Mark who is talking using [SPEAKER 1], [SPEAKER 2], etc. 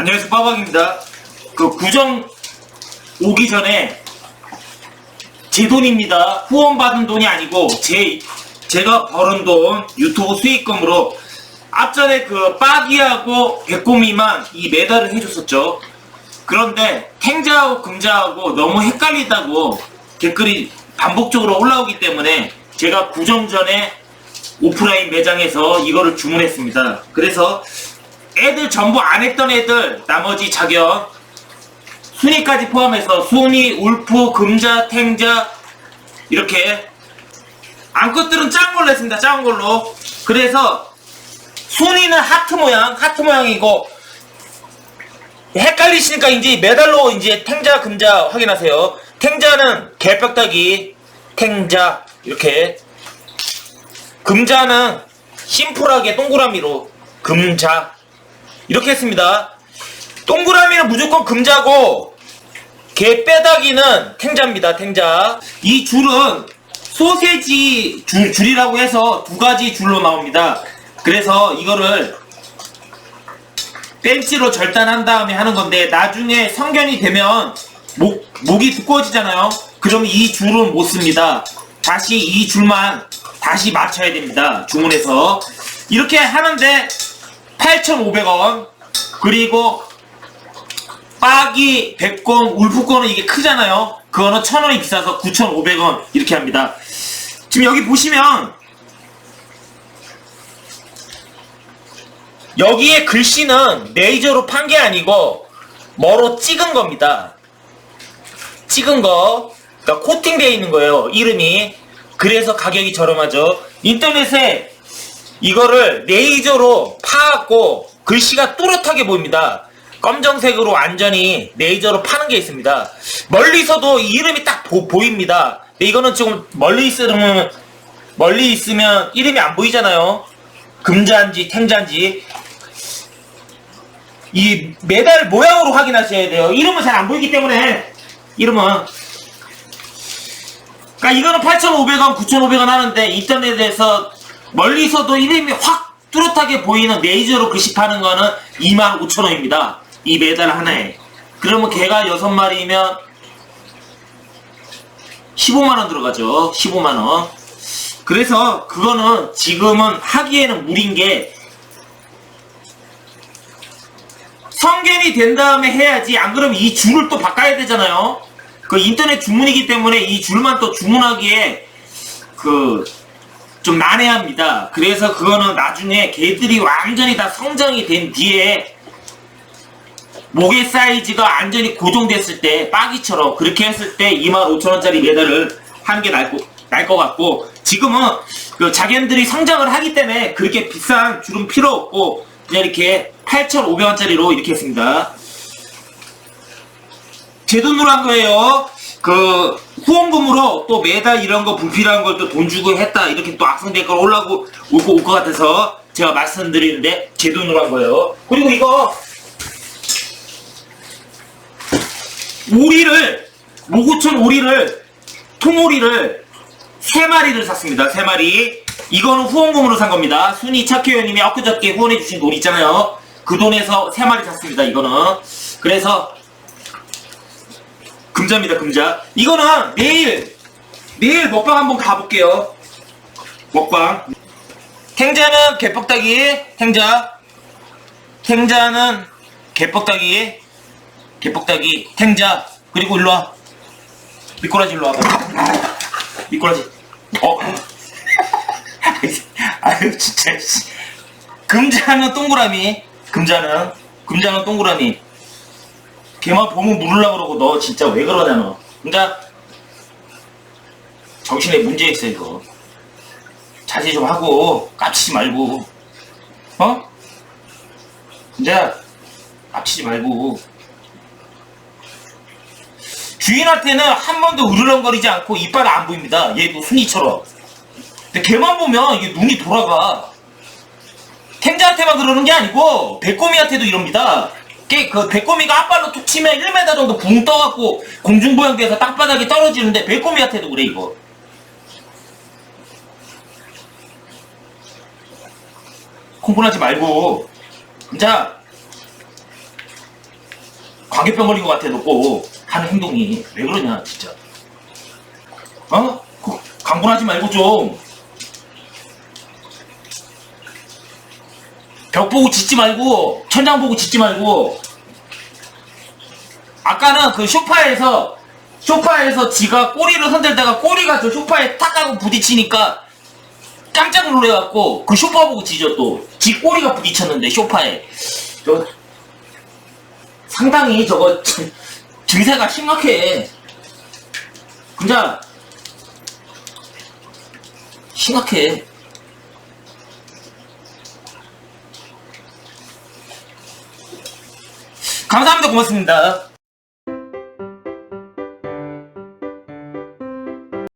[SPEAKER 1] 안녕하세요 빠박입니다. 그 구정 오기 전에 제 돈입니다. 후원 받은 돈이 아니고 제 제가 벌은 돈 유튜브 수익금으로 앞전에 그 빠기하고 백곰이만 이 메달을 해줬었죠. 그런데 탱자하고 금자하고 너무 헷갈리다고 댓글이 반복적으로 올라오기 때문에 제가 구정 전에 오프라인 매장에서 이거를 주문했습니다. 그래서 애들 전부 안 했던 애들 나머지 자격. 순위까지 포함해서 순위, 울프, 금자, 탱자 이렇게. 암컷들은 작은 걸로 했습니다. 작은 걸로. 그래서 순위는 하트 모양 하트 모양이고 헷갈리시니까 이제 메달로 이제 탱자 금자 확인하세요. 탱자는 개벽다기 탱자 이렇게. 금자는 심플하게 동그라미로 금자 이렇게 했습니다. 동그라미는 무조건 금자고 개 빼다기는 탱자입니다. 탱자. 이 줄은 소세지 줄, 줄이라고 해서 두 가지 줄로 나옵니다. 그래서 이거를 벤치로 절단한 다음에 하는 건데 나중에 성견이 되면 목, 목이 두꺼워지잖아요. 그럼 이 줄은 못 씁니다. 다시 이 줄만 다시 맞춰야 됩니다. 주문해서 이렇게 하는데 8,500원 그리고 빠기, 백곰, 울프권은 이게 크잖아요. 그거는 1,000원이 비싸서 9,500원 이렇게 합니다. 지금 여기 보시면 여기에 글씨는 레이저로 판 게 아니고 뭐로 찍은 겁니다. 찍은 거, 그러니까 코팅되어 있는 거예요. 이름이. 그래서 가격이 저렴하죠. 인터넷에 이거를 레이저로 파갖고 글씨가 뚜렷하게 보입니다. 검정색으로 완전히 레이저로 파는 게 있습니다. 멀리서도 이 이름이 딱 보, 보입니다. 근데 이거는 지금 멀리 있으면 멀리 있으면 이름이 안 보이잖아요. 금자인지 탱자인지 이 메달 모양으로 확인하셔야 돼요. 이름은 잘 안 보이기 때문에 이름은 그러니까 이거는 8,500원, 9,500원 하는데 인터넷에서 멀리서도 이름이 확 뚜렷하게 보이는 레이저로 글씨파는 거는 25,000원입니다. 이 메달 하나에. 그러면 개가 6마리면 15만원 들어가죠. 15만원. 그래서 그거는 지금은 하기에는 무리인 게 성견이 된 다음에 해야지 안 그러면 이 줄을 또 바꿔야 되잖아요. 그 인터넷 주문이기 때문에 이 줄만 또 주문하기에 그 좀 난해합니다. 그래서 그거는 나중에 개들이 완전히 다 성장이 된 뒤에 목의 사이즈가 완전히 고정됐을 때 빠기처럼 그렇게 했을 때 25,000원짜리 메달을 하는 게 나을 것 같고 지금은 그 자견들이 성장을 하기 때문에 그렇게 비싼 줄은 필요 없고 그냥 이렇게 8,500원짜리로 이렇게 했습니다. 제 돈으로 한 거예요. 그 후원금으로 또 매달 이런 거 불필요한 걸 또 돈 주고 했다 이렇게 또 악성 댓글 올라오고 올거 올 것 같아서 제가 말씀드리는데 제 돈으로 한 거예요. 그리고 이거 오리를 모구천 오리를 통오리를 세 마리를 샀습니다. 세 마리. 이거는 후원금으로 산 겁니다. 순이 차키호님이 엊그저께 후원해주신 돈 있잖아요. 그 돈에서 세 마리 샀습니다. 이거는. 그래서 금자입니다. 금자. 이거는 내일 내일 먹방 한번 가볼게요. 먹방. 탱자는 개뻑다기. 탱자. 탱자는 개뻑다기. 개뻑다기. 탱자. 그리고 일로 와. 미꾸라지 일로 와봐. 미꾸라지. 어. 아유 진짜. 씨. 금자는 동그라미. 금자는 금자는 동그라미. 걔만 보면 물으려고 그러고 너 진짜 왜 그러냐 너. 그러니까 정신에 문제 있어 이거. 자제 좀 하고 깝치지 말고. 어? 진짜 깝치지 말고. 주인한테는 한 번도 으르렁거리지 않고 이빨 안 보입니다. 얘도 순이처럼. 근데 걔만 보면 이게 눈이 돌아가. 탱자한테만 그러는 게 아니고 백꼬미한테도 이럽니다. 걔그 백꼬미가 앞발로 툭 치면 1m 정도 붕 떠갖고 공중부양돼서 땅바닥에 떨어지는데 백꼬미한테도 그래 이거. 콩콩하지 말고 자 광개병 걸린 것 같아, 너 꼭. 하는 행동이. 왜 그러냐, 진짜. 어? 그, 강분하지 말고 좀. 벽 보고 짖지 말고, 천장 보고 짖지 말고. 아까는 그 소파에서, 소파에서 지가 꼬리를 흔들다가 꼬리가 저 소파에 탁 하고 부딪히니까 깜짝 놀래갖고 그 소파 보고 짖어 또. 지 꼬리가 부딪혔는데, 소파에. 저, 상당히 저거 증- 증세가 심각해. 진짜 심각해. 감사합니다. 고맙습니다.